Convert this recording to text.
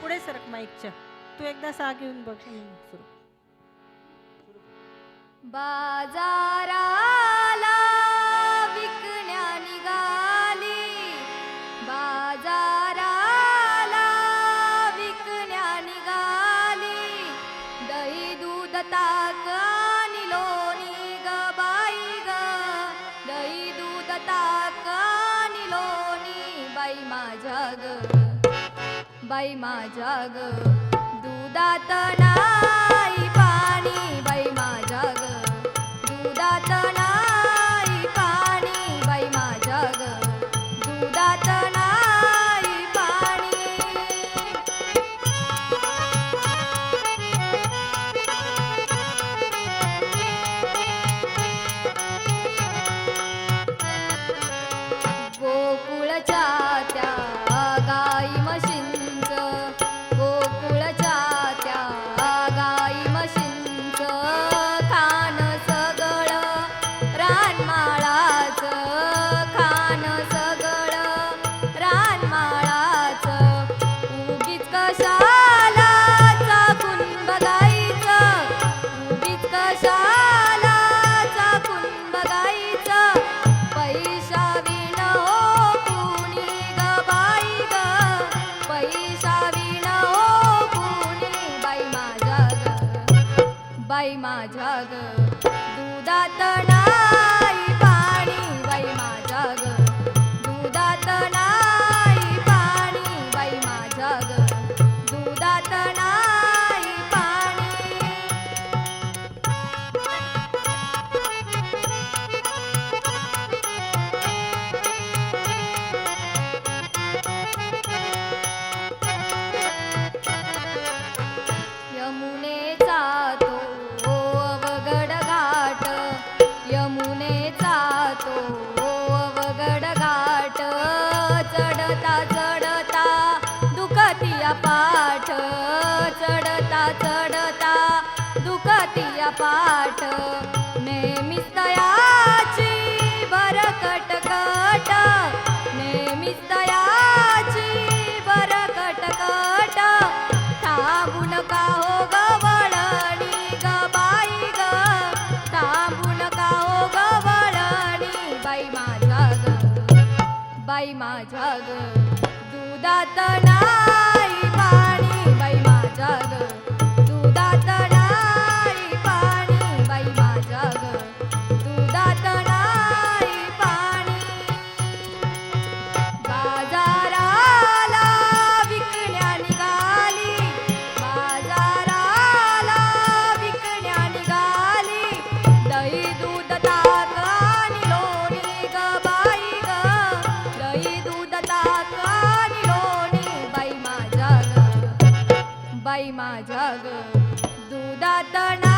पुढे सरक माईकच्या. तू एकदा सा घेऊन बघ. बाजारा बाई माझ्या ग दुदात नाही. बाई माझ्या ग. दुधात ना माझ्या ग. दुधात ना भग दुदातना